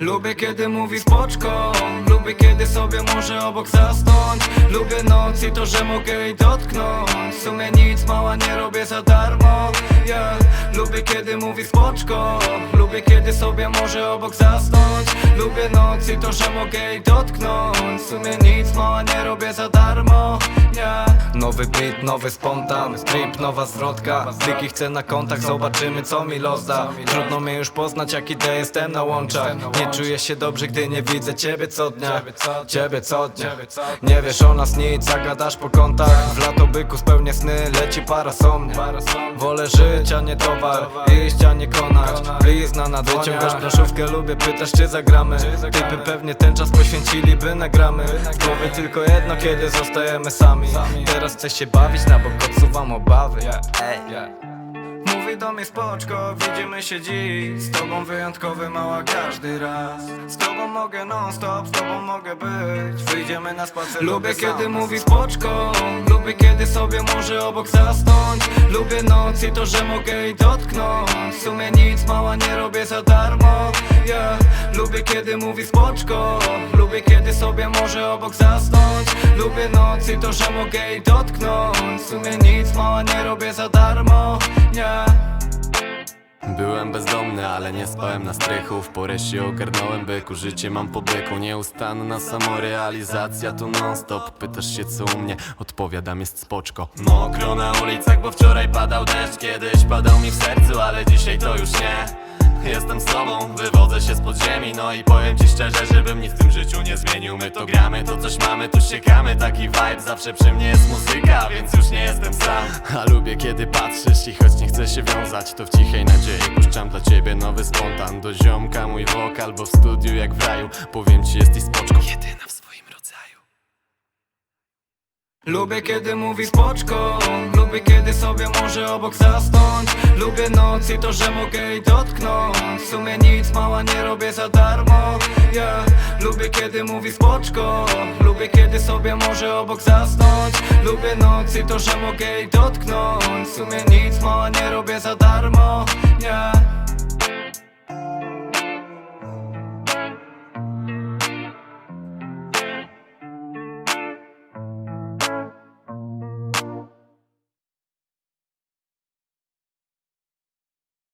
Lubię kiedy mówi spoczko Lubię kiedy sobie może obok zasnąć. Lubię noc i to, że mogę jej dotknąć. W sumie nic mała nie robię za darmo. Yeah. Lubię kiedy mówi spoczko Lubię kiedy sobie może obok zasnąć. Lubię noc i to, że mogę jej dotknąć. W sumie nic mała nie robię za darmo. Yeah. Nowy beat, nowy spontan. Trip, nowa zwrotka. Kliki chcę na kontakt, zobaczymy co mi los da. Trudno mnie już poznać jak idę, jestem na łączach. Nie czuję się dobrze, gdy nie widzę ciebie co dnia. Ciebie co dnia. Nie wiesz o nas nic, zagadasz po kątach. W lato byku spełnię sny, leci parasomnia. Wolę żyć, a nie towar Iść, a nie konać. Blizna na dłoniach Wyciągasz planszówkę, lubię, pytasz czy zagramy. Typy pewnie ten czas poświęcili, by nagramy W głowie tylko jedno, kiedy zostajemy sami. Teraz chcę się bawić, na bok odsuwam obawy Mówi do mnie spoczko, widzimy się dziś. Z tobą wyjątkowy mała każdy raz tobą mogę non stop, z tobą mogę być. Wyjdziemy na spacer Lubię kiedy mówi spoczko. Lubię kiedy sobie może obok zasnąć. Lubię noc i to, że mogę jej dotknąć. W sumie nic mała nie robię za darmo. Yeah. Lubię kiedy mówi spoczko. Lubię kiedy sobie może obok zasnąć. Lubię noc i to, że mogę jej dotknąć. W sumie nic mała nie robię za darmo. Yeah. Byłem bezdomny, ale nie spałem na strychu. W porę się ogarnąłem, byku. Życie mam po byku. Nieustanna samorealizacja tu non stop Pytasz się co u mnie? Odpowiadam jest spoczko. Mokro na ulicach, bo wczoraj padał deszcz. Kiedyś padał mi w sercu, ale dzisiaj to już nie Jestem z tobą, wywodzę się z podziemi No i powiem ci szczerze, żebym nic w tym życiu nie zmienił. My to gramy, to coś mamy, tu siekamy. Taki vibe, zawsze przy mnie jest muzyka Więc już nie jestem sam. A lubię kiedy patrzysz i choć nie chcę się wiązać To w cichej nadziei puszczam dla ciebie nowy spontan. Do ziomka mój wokal, bo w studiu jak w raju Powiem ci jesteś spoczko. Jedyna w swoim Lubię kiedy mówi spoczko Lubię kiedy sobie może obok zasnąć. Lubię noc i to, że mogę jej dotknąć. W sumie nic mała nie robię za darmo. Yeah. Lubię kiedy mówi spoczko Lubię kiedy sobie może obok zasnąć. Lubię noc i to, że mogę jej dotknąć. W sumie nic mała nie robię za darmo. Yeah.